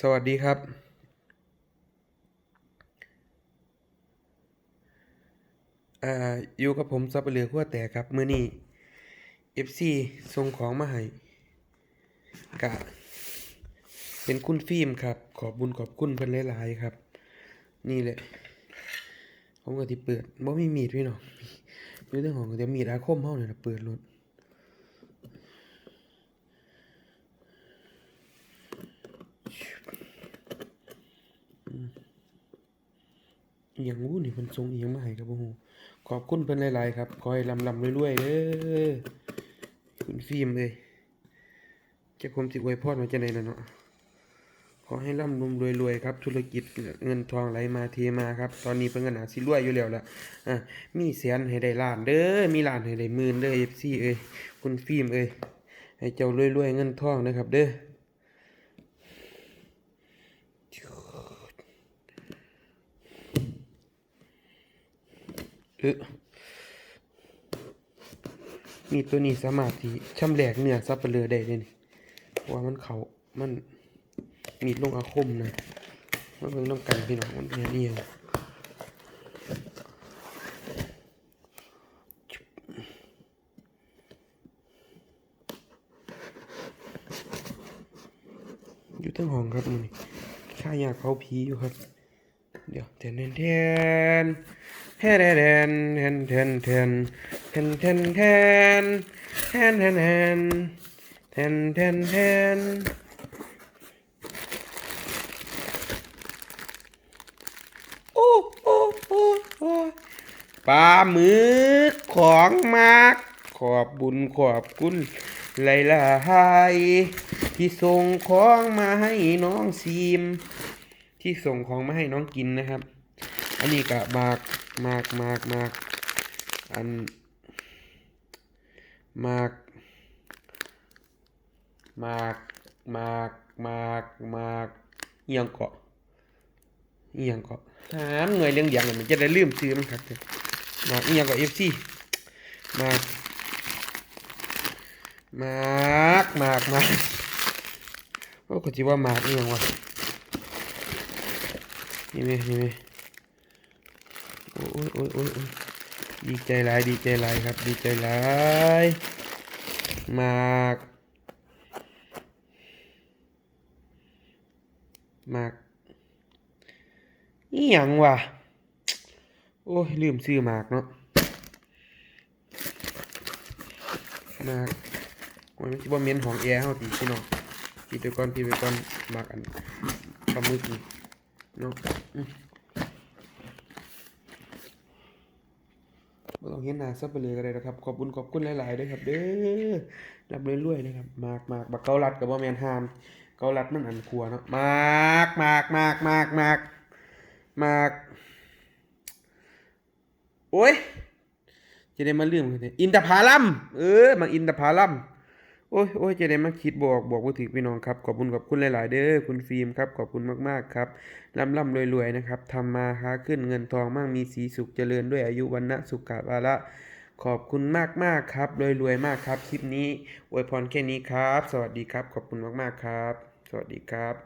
สวัสดีครับ อ่า อยู่กับผมซับเปลือขั้วแตกครับ มื้อนี้ FC ส่งของมาให้กะ เป็นคุณฟิล์มครับ ขอบบุญขอบคุณเพิ่นหลายๆครับ นี่แหละ ผมก็ที่เปิดบ่มีมีดพี่น้องอยู่ในห้องก็จะมีดอาคมเฮานี่ล่ะเปิดรถ อหยังวู้นี่เพิ่นส่งอียงมาให้ครับบ่ฮู้ขอบคุณเพิ่นหลายๆครับขอให้ร่ำรวยๆเด้อคุณฟิล์มเอ้ยจักผมสิอวยพรว่าจังได๋น่ะเนาะขอให้ร่ำรวยรวยๆครับ ธุรกิจเงินทองไหลมาเทมาครับ ตอนนี้เพิ่นก็น่าสิรวยอยู่แล้วล่ะอะมีแสนให้ได้ล้านเด้อมีล้านให้ได้หมื่นเด้อ FC เอ้ยคุณฟิล์มเอ้ยให้เจ้ารวยๆเงินทองนะครับเด้อ เออมีตัวนี้สามารถที่ชำแหลกเนื้อสับปะเลือได้เด้นี่เพราะว่ามันเขามันมีดลงอาคมนะมาเบิ่งน้ำกันพี่น้องมันเป็นนี่ยังอยู่ทั้งห้องครับมันข้ายากเผาผีอยู่ครับ เดี๋ยวแทนแทนแทนแทนแทนแทนแทนแทนแทนแทนแทนแทนแทนแทนแทนแทนโอ้โอ้โอ้โอ้ปลาหมึกของมากขอบบุญขอบคุณหลายๆที่ส่งของมาให้น้องซีมที่ ที่ส่งของมาให้น้องกินนะครับ อันนี้กะมากมากมากมากอันมากมากมากมากมากเอียงเกาะเอียังก็ถามหน่วยเรื่องเดียงมันจะได้ลืมซื้อมันครับมาเอียังก็ FC มากมากมากมากโอ้ก็สิว่ามากเอียงวะ นี่แม่นี่แม่โอ้ยโอ้ยโอ้ยโอ้ยดีใจหลายดีใจหลายครับ ดีใจหลายมากมากอีหยังวะโอ้ยลืมซื้อมากเนาะมากโอ้ยมันสิบ่เหม็นของแอร์เฮาติพี่น้องปิดไปก่อนปิดไปก่อนมากอันปลาหมึกนี่เนาะ บ่ต้องเห็นหน้าซับไปเลยก็ได้นะครับ ขอบคุณขอบคุณหลายๆด้อครับ เด้อรับรวยๆนะครับ มากมากบักเกาลัดก็บ่แมนหามเกาลัดมันอันครัวเนาะมากมากมากมากมากมากโอ้ยจะได้มาลืมกันเนี่ยอินทผลัมเออมาอินทผลัม โอ้ยโอ้ยจะได้มาคิดบอกบอกว่าถือพี่น้องครับ ขอบคุณขอบคุณหลาย ๆ เด้อคุณฟิล์มครับ ขอบคุณมาก ๆ ครับร่ำร่ำรวย ๆ นะครับทำมาค้าขึ้นเงินทองมั่งมีสีสุขเจริญด้วยอายุวันนะสุขภาละขอบคุณมากมากๆครับรวยรวยๆมากครับ คลิปนี้อวยพรแค่นี้ครับ สวัสดีครับ ขอบคุณมากๆครับ สวัสดีครับ